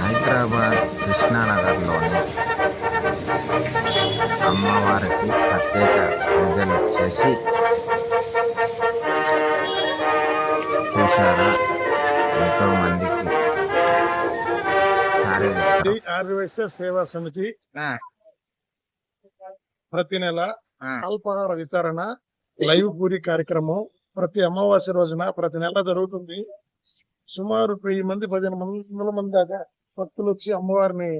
హైదరాబాద్ కృష్ణానగర్లోని అమ్మవారికి ప్రత్యేక పూజలు చేసి చూశారా? ఎంతో మందికి చారిత్రక ఆర్యవైశ్య సేవా సమితి ప్రతి నెల అల్పాహార వితరణ లైవ్ పూరి కార్యక్రమం ప్రతి అమావాస్య రోజున ప్రతి నెల జరుగుతుంది. సుమారు వెయ్యి మంది పదిహేను వందల మంది దాకా భక్తులు వచ్చి అమ్మవారిని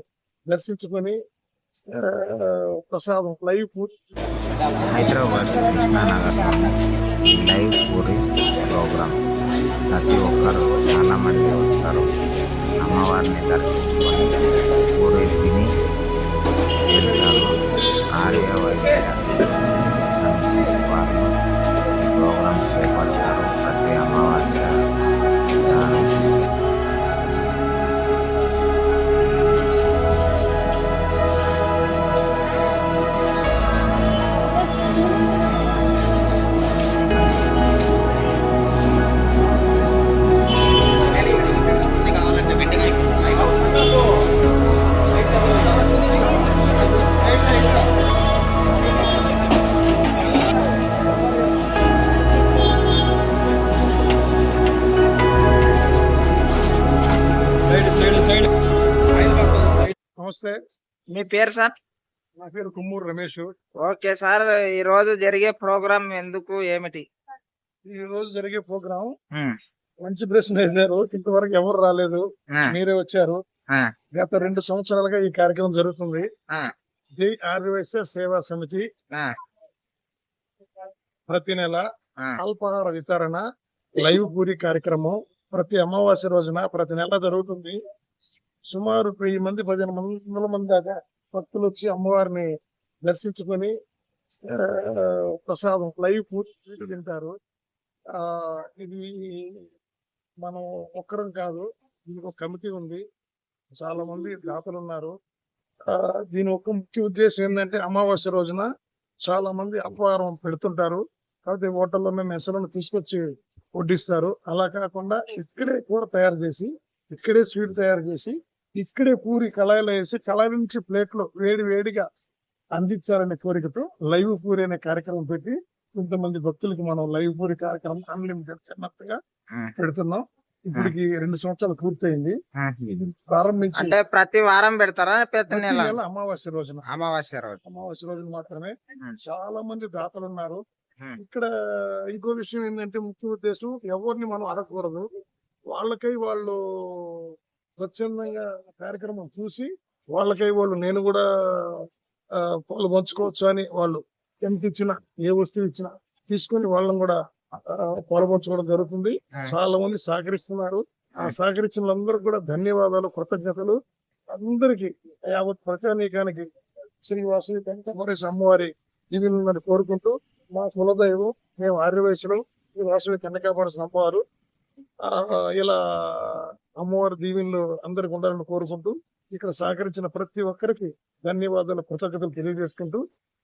దర్శించుకొని ప్రసాదం లైవ్ పూర్తి హైదరాబాద్ కృష్ణానగర్ లైవ్ పూరి ప్రోగ్రాం. ప్రతి ఒక్కరు చాలా మంది వస్తారు. అమ్మవారిని దర్శించుకొని పూరి తిని వెళ్తారు. నమస్తే. మీ పేరు సార్? నా పేరు కుమ్మూరు రమేష్. ఓకే సార్ ఈ రోజు జరిగే ప్రోగ్రాం ఎందుకు ఏమిటి? ఈ రోజు జరిగే ప్రోగ్రాం మంచి ప్రశ్న వేశారు. ఇంతవరకు ఎవరు రాలేదు. మీరే వచ్చారు. గత రెండు సంవత్సరాలుగా ఈ కార్యక్రమం జరుగుతుంది. ఆ. జై ఆర్యవైశ్య సేవా సమితి. ప్రతి నెల. అల్పాహార వితరణ లైవ్ పూరి కార్యక్రమం ప్రతి అమావాస్య రోజున ప్రతి నెల జరుగుతుంది. సుమారు వెయ్యి మంది పదిహేను వందల మంది దాకా భక్తులు వచ్చి అమ్మవారిని దర్శించుకొని ప్రసాదం లైవ్ పూర్తి తింటారు. ఇది మనం ఒక్కరం కాదు దీనికి ఒక కమిటీ ఉంది. చాలా మంది దాతలు ఉన్నారు. దీని ఒక ముఖ్య ఉద్దేశం ఏంటంటే అమావాస్య రోజున చాలా మంది అపహారం పెడుతుంటారు. కాకపోతే హోటల్లోనే మెసలను తీసుకొచ్చి వడ్డిస్తారు. అలా కాకుండా ఇక్కడే కూర తయారు చేసి ఇక్కడే స్వీట్ తయారు చేసి ఇక్కడే పూరి కళాయిలో వేసి కళాయి నుంచి ప్లేట్లో వేడి వేడిగా అందించాలనే కోరికతో లైవ్ పూరి అనే కార్యక్రమం పెట్టి కొంతమంది భక్తులకి మనం లైవ్ పూరి కార్యక్రమం అన్లిమిటెడ్ అన్నట్టుగా పెడుతున్నాం. ఇప్పటికి రెండు సంవత్సరాలు పూర్తయింది. ఇది. ప్రారంభించి అంటే ప్రతి వారం పెడతారా? ప్రతి ప్రతి నెల? అమావాస్య రోజున. అమావాస్య రోజు. అమావాస్య రోజున మాత్రమే. చాలా మంది దాతలు ఉన్నారు. ఇక్కడ ఇంకో విషయం ఏంటంటే ముఖ్య ఉద్దేశం ఎవరిని మనం అడగకూడదు. వాళ్ళకై వాళ్ళు స్వచ్ఛందంగా కార్యక్రమం చూసి వాళ్ళకై వాళ్ళు నేను కూడా పాలు పంచుకోవచ్చు అని వాళ్ళు ఎంత ఇచ్చినా ఏ వస్తువు ఇచ్చినా తీసుకొని వాళ్ళని కూడా ఆ, పాలు పంచుకోవడం జరుగుతుంది. చాలా మంది సహకరిస్తున్నారు. ఆ సహకరించిన వాళ్ళందరికీ కూడా ధన్యవాదాలు కృతజ్ఞతలు. అందరికీ యావత్ ప్రజానీకానికి శ్రీ వాసవి వెంకటేశ్వర అమ్మవారి దీవెనలను కోరుకుంటూ మా కులదైవం మేము ఆర్యవయసులు శ్రీ వాసవి కన్యకాపరసిన అమ్మవారు ఇలా అమ్మవారి దీవెనలు అందరికి ఉండాలని కోరుకుంటూ ఇక్కడ సహకరించిన ప్రతి ఒక్కరికి ధన్యవాదాలు కృతజ్ఞతలు తెలియజేసుకుంటూ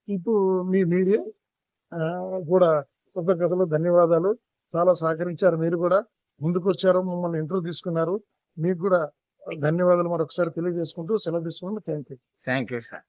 ఇప్పుడు మీ మీడియా కూడా కృతజ్ఞతలు ధన్యవాదాలు. చాలా సహకరించారు మీరు కూడా. ముందుకు వచ్చారు మమ్మల్ని ఇంటర్వ్యూ తీసుకున్నారు. మీకు కూడా ధన్యవాదాలు మరొకసారి తెలియజేసుకుంటూ సెలవు తీసుకుంటూ thank you thank you sir.